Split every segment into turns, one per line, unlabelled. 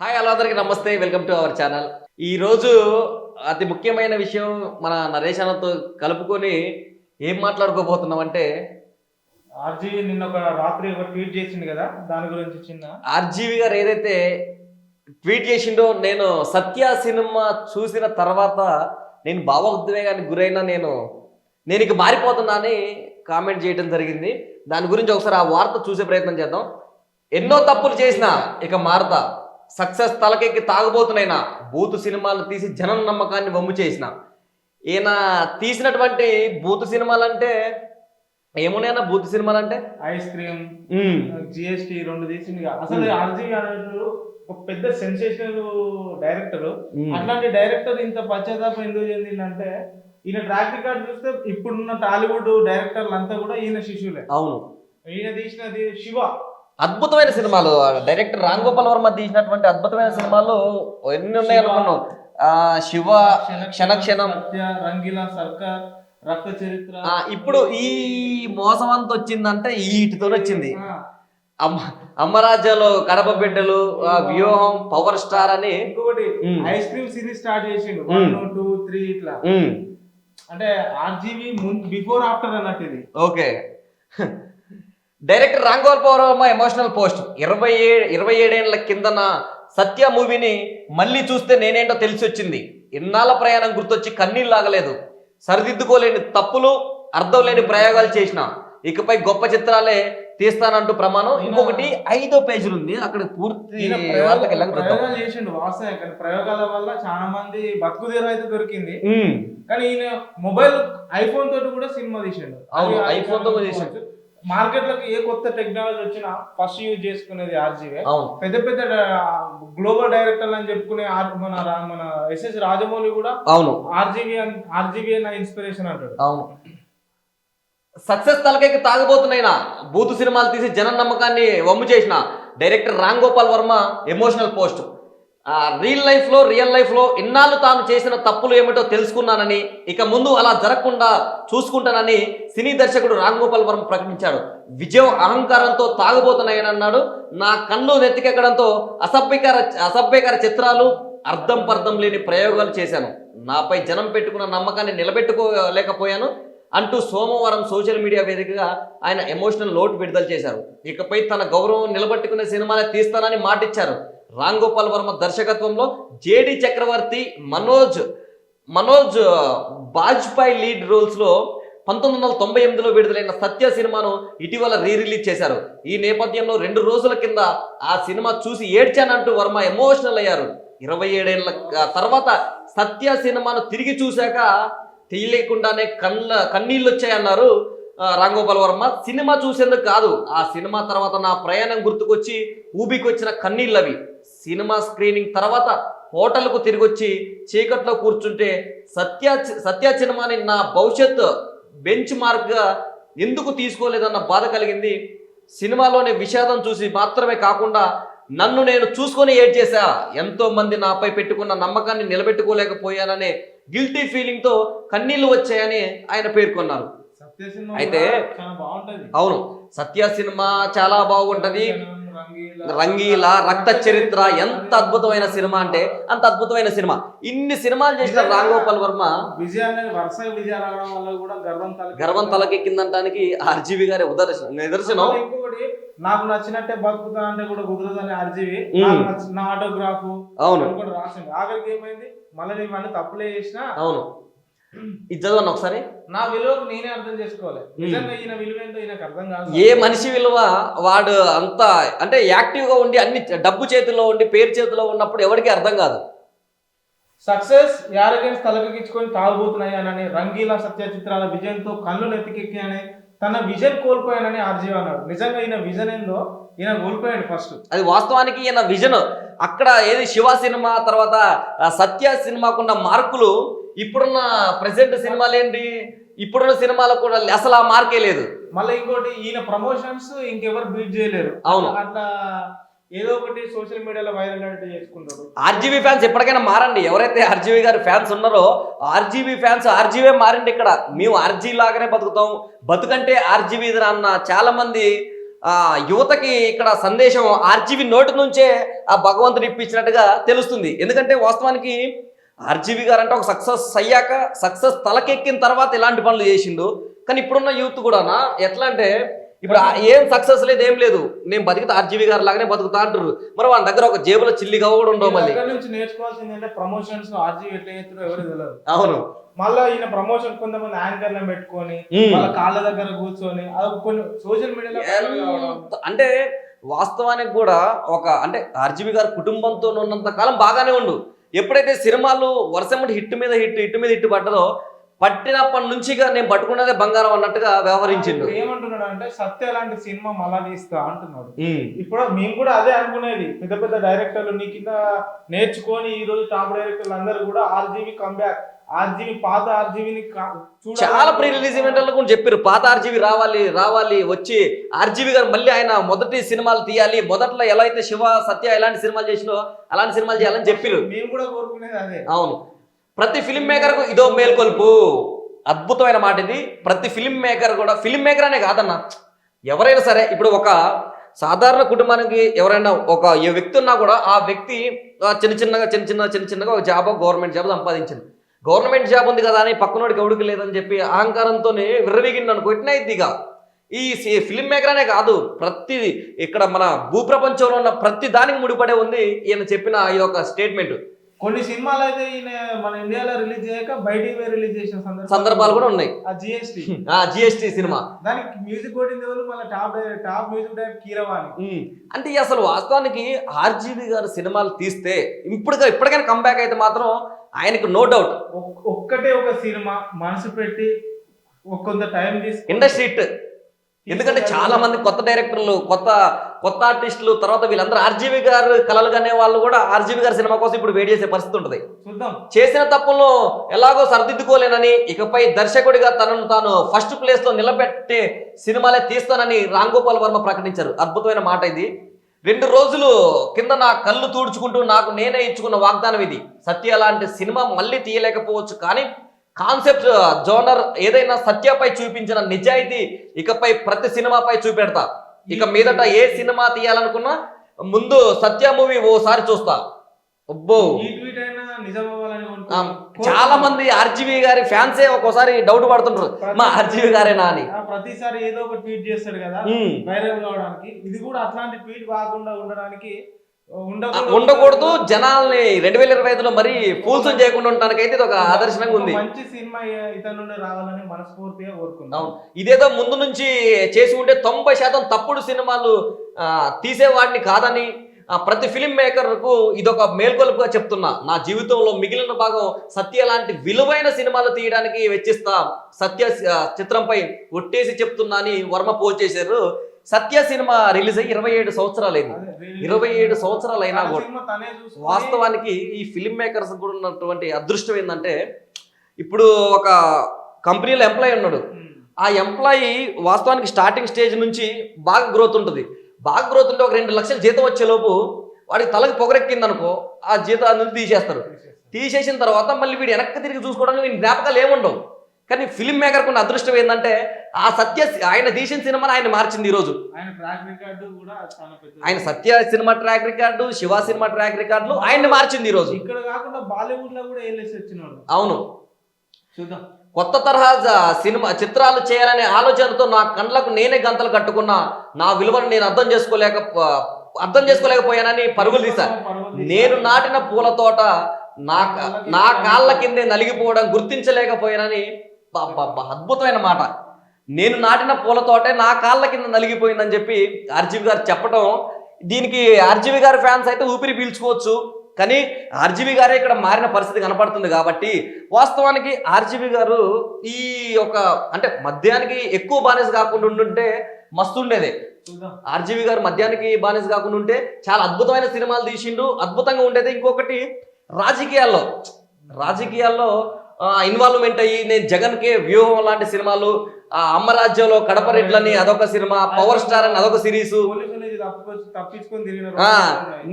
Hi hello అందరికి నమస్తే. Welcome to our channel ఈ రోజు అతి ముఖ్యమైన విషయం మన నరేష్ అన్నతో కలుపుకొని ఏం మాట్లాడుకోబోతున్నాం అంటే
ఆర్జీ నిన్న ఒక రాత్రి ఒక ట్వీట్ చేసింది కదా దాని గురించి చిన్న.
ఆర్జీవి గారు ఏదైతే ట్వీట్ చేసిండో నేను సత్య సినిమా చూసిన తర్వాత నేను భావోద్వేగానికి గురైన నేను నేను ఇక మారిపోతున్నా అని కామెంట్ చేయడం జరిగింది. దాని గురించి ఒకసారి ఆ వార్త చూసే ప్రయత్నం చేద్దాం. ఎన్నో తప్పులు చేసినా ఇక మారతా. సక్సెస్ తలకెక్కి తాగబోతున్నాయినా బూతు సినిమాలు తీసి జనం నమ్మకాన్ని వమ్ము చేసిన. ఈయన తీసినటువంటి బూతు సినిమాలంటే ఏమున్నాయన్నా బూతు సినిమాలు అంటే
ఐస్ క్రీమ్ జిఎస్టి రెండు తీసింది. అసలు. ఆర్జీ గారు ఒక పెద్ద సెన్సేషనల్ డైరెక్టర్. అట్లాంటి డైరెక్టర్ ఇంత పశ్చాత్తాపం ఎందుకు చెందిందంటే ఈయన ట్రాక్ రికార్డ్ చూస్తే ఇప్పుడున్న టాలీవుడ్ డైరెక్టర్లు అంతా కూడా ఈయన శిష్యులే.
అవును.
ఈయన తీసినది శివ.
అద్భుతమైన సినిమాలు. డైరెక్టర్ రామ్ గోపాల్ వర్మ తీసినటువంటి అద్భుతమైన సినిమాలు ఎన్ని ఉన్నాయి అనుకున్నావు? ఆ శివ క్షణ క్షణం
సత్య రంగీలా సర్కార్ రక్త చరిత్ర.
ఇప్పుడు ఈ మోసం అంత వచ్చిందంటే ఈ ఇటుతో వచ్చింది. అమ్మ అమ్మరాజ్యాలో కడప బిడ్డలు వ్యూహం పవర్ స్టార్ అని.
ఇంకొకటి. ఐస్ క్రీమ్ సిరీస్ స్టార్ట్ చేసిండు. వన్ టూ త్రీ ఇట్లా. అంటే ఆర్జీవి బిఫోర్ ఆఫ్టర్ అన్నట్టు ఇది.
Okay. Director Ram Gopal Varma emotional post ఇరవై ఏడు ఇరవై ఏడేళ్ళ కిందన సత్య మూవీని మళ్ళీ చూస్తే నేనేంటో తెలిసి వచ్చింది. ఇన్నాళ్ళ ప్రయాణం గుర్తొచ్చి కన్నీళ్ళు లాగలేదు. సరిదిద్దుకోలేని తప్పులు అర్థం లేని ప్రయోగాలు చేసిన. ఇకపై గొప్ప చిత్రాలే తీస్తానంటూ ప్రమాణం. ఇంకొకటి ఐదో పేజీలు ఉంది. అక్కడ పూర్తి
ప్రయోగాలు చేసిండు వాస్తవం కానీ ప్రయోగాల వల్ల చాలా మంది బతుకుదేరు అయితే దొరికింది. కానీ ఈయన మొబైల్ ఐఫోన్ తోటి కూడా సినిమా తీసిండు.
అవును, iPhone తో చేసిండు.
మార్కెట్లోకి ఏ కొత్త టెక్నాలజీ వచ్చినా ఫస్ట్ యూజ్ చేసుకునేది ఆర్జీవే
అవును.
పెద్ద పెద్ద గ్లోబల్ డైరెక్టర్లు అని చెప్పుకునే మన మన ఎస్ఎస్ రాజమౌళి కూడా
అవును.
ఆర్జీవీ ఆర్జీవీ నా ఇన్స్పిరేషన్ అంటాడు.
అవును. సక్సెస్ తలకైకి తాగబోతున్నాయినా బూతు సినిమాలు తీసి జనం నమ్మకాన్ని వమ్ము చేసిన director Ram Gopal Varma emotional post. Real లైఫ్లో రియల్ లైఫ్లో ఇన్నాళ్ళు తాను చేసిన తప్పులు ఏమిటో తెలుసుకున్నానని ఇక ముందు అలా జరగకుండా చూసుకుంటానని సినీ దర్శకుడు రామ్ గోపాల్ వర్మ ప్రకటించాడు. విజయం అహంకారంతో తాగబోతున్నాయని అన్నాడు నా కన్ను నెత్తికెక్కడంతో అసభ్యకర అసభ్యకర చిత్రాలు అర్థం పర్థం లేని ప్రయోగాలు చేశాను. నాపై జనం పెట్టుకున్న నమ్మకాన్ని నిలబెట్టుకోలేకపోయాను అంటూ సోమవారం సోషల్ మీడియా వేదికగా ఆయన ఎమోషనల్ లోటు విడుదల చేశారు. ఇకపై తన గౌరవం నిలబెట్టుకునే సినిమాలే తీస్తానని మాటిచ్చారు. రామ్ గోపాల్ వర్మ దర్శకత్వంలో జేడి చక్రవర్తి మనోజ్ మనోజ్ బాజ్పాయ్ లీడ్ రోల్స్లో పంతొమ్మిది వందల తొంభై ఎనిమిదిలో విడుదలైన సత్య సినిమాను ఇటీవల రీ రిలీజ్ చేశారు. ఈ నేపథ్యంలో రెండు రోజుల కింద ఆ సినిమా చూసి ఏడ్చానంటూ వర్మ ఎమోషనల్ అయ్యారు. ఇరవై ఏడేళ్ళ తర్వాత సత్య సినిమాను తిరిగి చూశాక తెలియకుండానే కళ్ళ కన్నీళ్ళు వచ్చాయన్నారు రాంగోపాల్ రామ్ గోపాల్ వర్మ సినిమా చూసేందుకు కాదు. ఆ సినిమా తర్వాత నా ప్రయాణం గుర్తుకొచ్చి ఊబికొచ్చిన కన్నీళ్ళవి. సినిమా స్క్రీనింగ్ తర్వాత హోటల్కు తిరిగి వచ్చి చీకట్లో కూర్చుంటే సత్య సత్య సినిమాని నా భవిష్యత్ బెంచ్ మార్క్గా ఎందుకు తీసుకోలేదన్న బాధ కలిగింది. సినిమాలోని విషాదం చూసి మాత్రమే కాకుండా నన్ను నేను చూసుకొని ఏడ్ చేశా. ఎంతో మంది నాపై పెట్టుకున్న నమ్మకాన్ని నిలబెట్టుకోలేకపోయాననే గిల్టీ ఫీలింగ్తో కన్నీళ్ళు వచ్చాయని ఆయన పేర్కొన్నారు. అయితే- అవును సత్య సినిమా చాలా బాగుంటది.
రంగీలా,
రక్త చరిత్ర ఎంత అద్భుతమైన సినిమా అంటే అంత అద్భుతమైన సినిమా. ఇన్ని సినిమాలు చేసిన రామ్ గోపాల్ వర్మ
గర్వం తల
గర్వం తలకెక్కిందనడానికి ఆర్జీవి గారి ఉదర్శనం నిదర్శనం.
నాకు నచ్చినట్టే బతుకుతా అంటే కూడా కుదరదని ఆర్జీవి. నా ఆటోగ్రాఫ్
అవును.
రాసింది ఆఖరికి ఏమైంది? మళ్ళీ తప్పులే చేసినా
అవును. ఇది చదవండి ఒకసారి.
నా విలువకు నేనే అర్థం చేసుకోవాలి. నిజంగా ఈయన విలువ ఏంటో ఈయనకు అర్థం కాదు
ఏ మనిషి విలువ వాడు అంత అంటే యాక్టివ్గా ఉండి అన్ని డబ్బు చేతిలో ఉండి పేరు చేతిలో ఉన్నప్పుడు ఎవరికి అర్థం కాదు.
సక్సెస్ యారగెన్స్ తలకెక్కించుకొని తాగుబోతున్నాయి అని రంగీలా సత్య చిత్రాల విజయంతో కళ్ళు నెత్తికెక్కి అని తన విజన్ కోల్పోయానని ఆర్జీవి అన్నాడు. నిజంగా ఈయన విజన్ ఏందో ఈయన కోల్పోయాడు ఫస్ట్.
అది వాస్తవానికి ఈయన విజన్. అక్కడ ఏది శివ సినిమా తర్వాత సత్య సినిమాకున్న మార్కులు ఇప్పుడున్న ప్రెసెంట్ సినిమాలు ఏంటి ఇప్పుడున్న సినిమాలకు కూడా అసలు ఆ మార్కే లేదు.
మళ్ళీ ఇంకోటి ఈయన ప్రమోషన్స్ ఇంకెవరు బీట్ చేయలేరు.
అవును.
అట్లా ఏదో ఒకటి సోషల్ మీడియాలో వైరల్ చేసుకుంటారు.
ఆర్జీబీ ఫ్యాన్స్ ఎప్పటికైనా మారండి. ఎవరైతే ఆర్జీబీ గారి ఫ్యాన్స్ ఉన్నారో ఆర్జీబీ ఫ్యాన్స్ ఆర్జీవే మారండి ఇక్కడ. మేము ఆర్జీ లాగానే బతుకుతాం. బతుకంటే ఆర్జీబీ అన్న చాలా మంది ఆ యువతకి ఇక్కడ సందేశం ఆర్జీవి నోటి నుంచే ఆ భగవంతుడు ఇప్పించినట్టుగా తెలుస్తుంది. ఎందుకంటే వాస్తవానికి ఆర్జీవి గారు అంటే ఒక సక్సెస్ అయ్యాక సక్సెస్ తలకెక్కిన తర్వాత ఇలాంటి పనులు చేసిండు. కానీ ఇప్పుడున్న యూత్ కూడానా? ఎట్లా అంటే ఇప్పుడు ఏం సక్సెస్ లేదు ఏం లేదు. నేను బతికితే ఆర్జీవి గారు లాగానే బతుకుతా అంటారు మరి వాళ్ళ దగ్గర ఒక జేబులో చిల్లిగా కూడా ఉండవు మళ్ళీ.
నుంచి నేర్చుకోవాల్సింది అంటే ప్రమోషన్స్ ఆర్జీ ఎట్లా చేస్తారో ఎవరు తెలియదు
అవును.
మళ్ళీ ఈయన ప్రమోషన్ కొంతమంది యాంకర్లను పెట్టుకొని. వాళ్ళ కాళ్ళ దగ్గర కూర్చొని అది కొన్ని సోషల్ మీడియాలో
అంటే వాస్తవానికి కూడా ఒక అంటే ఆర్జీవి గారు కుటుంబంతో ఉన్నంత కాలం బాగానే ఉండు. ఎప్పుడైతే సినిమాలు వర్షం హిట్ మీద హిట్ హిట్ మీద హిట్ పడ్డదో పట్టినప్పటి నుంచిగా నేను పట్టుకున్నదే బంగారం అన్నట్టుగా వ్యవహరించిండు.
ఇప్పుడు ఏమంటున్నాడు అంటే సత్య లాంటి సినిమా మళ్ళా తీస్తా అంటున్నాడు. ఇప్పుడు మేము కూడా అదే అనుకునేది. పెద్ద పెద్ద డైరెక్టర్లు నీ కింద నేర్చుకొని ఈ రోజు టాప్ డైరెక్టర్లు అందరూ కూడా ఆర్జీవి కంబ్యాక్ ఆర్జీవి పాత ఆర్జీవిని
చాలా ప్రీ రిలీజ్ ఈవెంట్లలో కూడా చెప్పారు పాత ఆర్జీవి రావాలి రావాలి వచ్చి ఆర్జీవి గారు మళ్ళీ ఆయన మొదటి సినిమాలు తీయాలి. మొదట్లో ఎలా అయితే శివ సత్య ఎలాంటి సినిమాలు చేసినో అలాంటి సినిమాలు చేయాలని చెప్పారు
మేము కూడా కోరుకునేది అదే.
అవును. ప్రతి ఫిల్మ్ మేకర్కు ఇదో మేల్కొల్పు. అద్భుతమైన మాట ఇది. ప్రతి ఫిల్మ్ మేకర్ కూడా ఫిల్మ్ మేకర్ అనే కాదన్న. ఎవరైనా సరే ఇప్పుడు ఒక సాధారణ కుటుంబానికి ఎవరైనా ఒక ఏ వ్యక్తి ఉన్నా కూడా ఆ వ్యక్తి చిన్న చిన్నగా చిన్న చిన్న చిన్న చిన్నగా ఒక జాబ్ గవర్నమెంట్ జాబ్ సంపాదించింది. గవర్నమెంట్ జాబ్ ఉంది కదా అని పక్కనోడికి ఎవడికి లేదని చెప్పి అహంకారంతోనే విర్రవీగిండి అనుకో ఇట్నే ఈ ఫిల్మ్ మేకర్ అనే కాదు ప్రతి ఇక్కడ మన భూప్రపంచంలో ఉన్న ప్రతి దానికి ముడిపడే ఉంది ఈయన చెప్పిన ఈ యొక్క స్టేట్మెంట్
కొన్ని సినిమాలు అయితే ఈయన మన ఇండియాలో రిలీజ్ చేయక బయటికి రిలీజ్ చేసిన సందర్భాలు
కూడా ఉన్నాయి.
ఆ జిఎస్టి
ఆ జిఎస్టి సినిమా.
దానికి మ్యూజిక్ కొట్టింది ఎవరు? మళ్ళీ top top music director Keeravani.
అంటే అసలు వాస్తవానికి ఆర్జీవి గారు సినిమాలు తీస్తే ఇప్పుడుగా ఇప్పటికైనా కంబ్యాక్ అయితే మాత్రం ఆయనకు నో డౌట్
ఒక్- ఒక్కటే ఒక సినిమా మనసు పెట్టి కొంత టైం తీసుకొని
ఇండస్ట్రీ ఎందుకంటే చాలా మంది కొత్త డైరెక్టర్లు కొత్త కొత్త ఆర్టిస్టులు తర్వాత వీళ్ళందరూ ఆర్జీవి గారు కలలు కనే వాళ్ళు కూడా ఆర్జీవి గారి సినిమా కోసం ఇప్పుడు వెయిట్ చేసే పరిస్థితి ఉంటుంది. చేసిన తప్పులను ఎలాగో సరిదిద్దుకోలేనని ఇకపై దర్శకుడిగా తనను తాను ఫస్ట్ ప్లేస్లో నిలబెట్టే సినిమాలే తీస్తానని రామ్ గోపాల్ వర్మ ప్రకటించారు. అద్భుతమైన మాట ఇది. రెండు రోజులు కింద నా కళ్ళు తూడ్చుకుంటూ నాకు నేనే ఇచ్చుకున్న వాగ్దానం ఇది. సత్య లాంటి సినిమా మళ్ళీ తీయలేకపోవచ్చు కానీ కాన్సెప్ట్ జోనర్ ఏదైనా సత్యపై చూపించిన నిజాయితీ ఇకపై ప్రతి సినిమాపై చూపెడతా. ఇక మీదట ఏ సినిమా తీయాలనుకున్నా ముందు సత్య మూవీ ఓసారి చూస్తా. అబ్బో. చాలా మంది ఆర్జీవి గారి ఫ్యాన్సే ఒక్కోసారి డౌట్ పడుతుంటారు. మా ఆర్జీవి గారేనా అని.
ప్రతిసారి ఏదో ఒక ట్వీట్ చేస్తాడు కదా. వైరల్ కావడానికి. ఇది కూడా అట్లాంటి ట్వీట్ కాకుండా ఉండడానికి ఉండకూడదు
జనాల్ని రెండు వేల ఇరవై ఐదులో మరి ఫూల్స్ చేయకుండా ఉండటానికి ఇది ఒక ఆదర్శనంగా ఉంది.
మంచి సినిమా ఇతను రావాలని మనస్ఫూర్తిగా కోరుకుందాం
అవును. ఇదేదో ముందు నుంచి చేసి ఉంటే తొంభై శాతం తప్పుడు సినిమాలు తీసేవాడిని కాదని ప్రతి ఫిలిం మేకర్కు ఇదొక మేల్కొలుపుగా చెప్తున్నా. నా జీవితంలో మిగిలిన భాగం సత్య లాంటి విలువైన సినిమాలు తీయడానికి వెచ్చిస్తా. సత్య చిత్రంపై ఒట్టేసి చెప్తున్నా అని వర్మ పోస్ట్ చేశారు. సత్య సినిమా రిలీజ్ అయ్యి ఇరవై ఏడు సంవత్సరాలు అయింది ఇరవై ఏడు సంవత్సరాలు అయినా కూడా వాస్తవానికి ఈ ఫిలిం మేకర్స్ కూడా ఉన్నటువంటి అదృష్టం ఏంటంటే ఇప్పుడు ఒక కంపెనీలో ఎంప్లాయీ ఉన్నాడు. ఆ ఎంప్లాయీ వాస్తవానికి స్టార్టింగ్ స్టేజ్ నుంచి బాగా గ్రోత్ ఉంటుంది. బాగా గ్రోత్ ఉంటే ఒక రెండు లక్షల జీతం వచ్చేలోపు వాడికి తలకి పొగరెక్కింది అనుకో ఆ జీతం నుంచి తీసేస్తారు. తీసేసిన తర్వాత మళ్ళీ వీడు వెనక్కి తిరిగి చూసుకోవడానికి వీడి జ్ఞాపకాలు ఏముండవు. కానీ ఫిలిం మేకర్కు ఉన్న అదృష్టం ఏంటంటే ఆ సత్య ఆయన తీసిన సినిమాని ఆయన మార్చింది ఈరోజు.
ఆయన
ఆయన Satya cinema track record Shiva cinema track రికార్డులు ఆయన్ని మార్చింది ఈరోజు.
ఇక్కడ కాకుండా బాలీవుడ్లో కూడా
అవును.
చూద్దాం.
కొత్త తరహా సినిమా చిత్రాలు చేయాలనే ఆలోచనతో నా కండ్లకు నేనే గంతలు కట్టుకున్నా నా విలువను నేను అర్థం చేసుకోలేక అర్థం చేసుకోలేకపోయానని పరుగులు తీశా.
పరుగులు తీశా.
నేను నాటిన పూల తోట నా నా కాళ్ళ కిందే నలిగిపోవడం గుర్తించలేకపోయానని అద్భుతమైన మాట. నేను నాటిన పూల తోటే నా కాళ్ళ కింద నలిగిపోయిందని చెప్పి ఆర్జీవి గారు చెప్పడం దీనికి ఆర్జీవి గారి ఫ్యాన్స్ అయితే ఊపిరి పీల్చుకోవచ్చు. కానీ ఆర్జీవి గారే ఇక్కడ మారిన పరిస్థితి కనపడుతుంది కాబట్టి వాస్తవానికి ఆర్జీవి గారు ఈ యొక్క అంటే మద్యానికి ఎక్కువ బానిస కాకుండా ఉండుంటే మస్తు ఉండేదే. ఆర్జీవి గారు మద్యానికి బానిస కాకుండా ఉంటే చాలా అద్భుతమైన సినిమాలు తీసిండు. అద్భుతంగా ఉండేది. ఇంకొకటి రాజకీయాల్లో రాజకీయాల్లో ఇన్వాల్వ్మెంట్ అయ్యి నేను జగన్కే వ్యూహం లాంటి సినిమాలు ఆ అమ్మరాజ్యంలో కడప రెడ్లని అదొక సినిమా పవర్ స్టార్ అని అదొక series.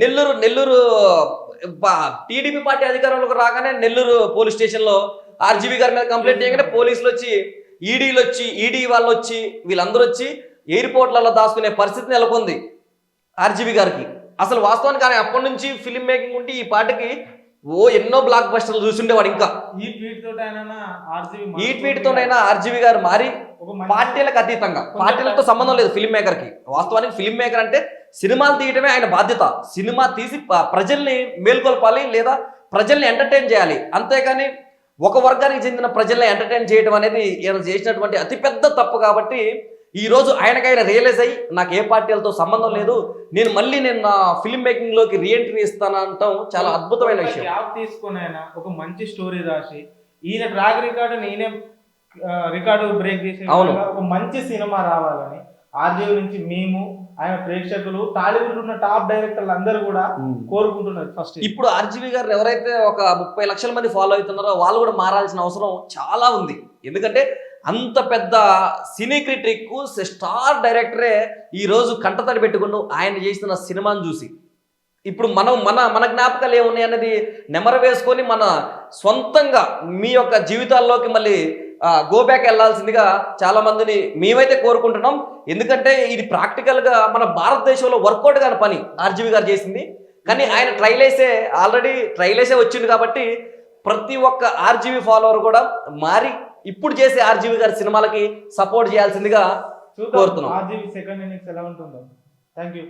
Nellore Nellore TDP party అధికారంలోకి రాగానే నెల్లూరు పోలీస్ స్టేషన్లో ఆర్జీబీ గారి మీద కంప్లైంట్ చేయగానే పోలీసులు వచ్చి ఈడీలు వచ్చి ఈడీ వాళ్ళు వచ్చి వీళ్ళందరూ వచ్చి ఎయిర్పోర్ట్లలో దాచుకునే పరిస్థితి నెలకొంది ఆర్జీవి గారికి అసలు వాస్తవానికి ఆయన అప్పటి నుంచి ఫిల్మ్ మేకింగ్ ఉంటే ఈ పాటకి ఓ ఎన్నో బ్లాక్ బస్టర్లు చూసుండేవాడు ఇంకా.
ఈ ట్వీట్ ఆర్జీవి
ఈ ట్వీట్ తోనైనా ఆర్జీవి గారు మారి పార్టీలకు అతీతంగా. పార్టీలతో సంబంధం లేదు ఫిల్మ్ మేకర్కి. వాస్తవానికి ఫిల్మ్ మేకర్ అంటే సినిమాలు తీయటమే ఆయన బాధ్యత. సినిమా తీసి ప్రజల్ని మేల్కొల్పాలి లేదా ప్రజల్ని ఎంటర్టైన్ చేయాలి. అంతేగాని ఒక వర్గానికి చెందిన ప్రజల్ని ఎంటర్టైన్ చేయడం అనేది ఈయన చేసినటువంటి అతిపెద్ద తప్పు కాబట్టి ఈ రోజు ఆయనకైనా రియలైజ్ అయ్యి నాకు ఏ పార్టీలతో సంబంధం లేదు నేను మళ్ళీ నేను నా ఫిల్మ్ మేకింగ్లోకి రీఎంట్రీ ఇస్తాను అంటాం. చాలా అద్భుతమైన విషయం.
గ్యాప్ తీసుకొని ఆయన ఒక మంచి స్టోరీ రాసి ఈయన ట్రాక్ రికార్డు నేనే రికార్డు బ్రేక్ చేసే
అవును.
ఒక మంచి సినిమా రావాలని ఆర్జీవి నుంచి మేము ఆయన ప్రేక్షకులు టాలీవుడ్ ఉన్న టాప్ డైరెక్టర్లు అందరూ కూడా కోరుకుంటున్నారు ఫస్ట్
ఇప్పుడు ఆర్జీవి గారు ఎవరైతే ఒక ముప్పై లక్షల మంది ఫాలో అవుతున్నారో వాళ్ళు కూడా మారాల్సిన అవసరం చాలా ఉంది. ఎందుకంటే అంత పెద్ద సినీ క్రిటిక్ స్టార్ డైరెక్టరే ఈ రోజు కంటతడి పెట్టుకుని ఆయన చేసిన సినిమాను చూసి. ఇప్పుడు మనం మన మన జ్ఞాపకాలు ఏమున్నాయి అనేది నెమరు వేసుకొని మన సొంతంగా మీ యొక్క జీవితాల్లోకి మళ్ళీ గోబ్యాక్ వెళ్ళాల్సిందిగా వెళ్ళాల్సిందిగా చాలా మందిని మేమైతే కోరుకుంటున్నాం. ఎందుకంటే ఇది ప్రాక్టికల్గా మన భారతదేశంలో వర్కౌట్ కాని పని ఆర్జీవి గారు చేసింది. కానీ ఆయన ట్రైల్ వేసే ఆల్రెడీ ట్రైల్ వేసే వచ్చింది కాబట్టి ప్రతి ఒక్క ఆర్జీవి ఫాలోవర్ కూడా మారి ఇప్పుడు చేసే ఆర్జీవి గారి సినిమాలకి సపోర్ట్ చేయాల్సిందిగా కోరుతున్నాం.
ఆర్జీవి సెకండ్ ఇన్నింగ్స్ ఎలా ఉంటుందో. Thank you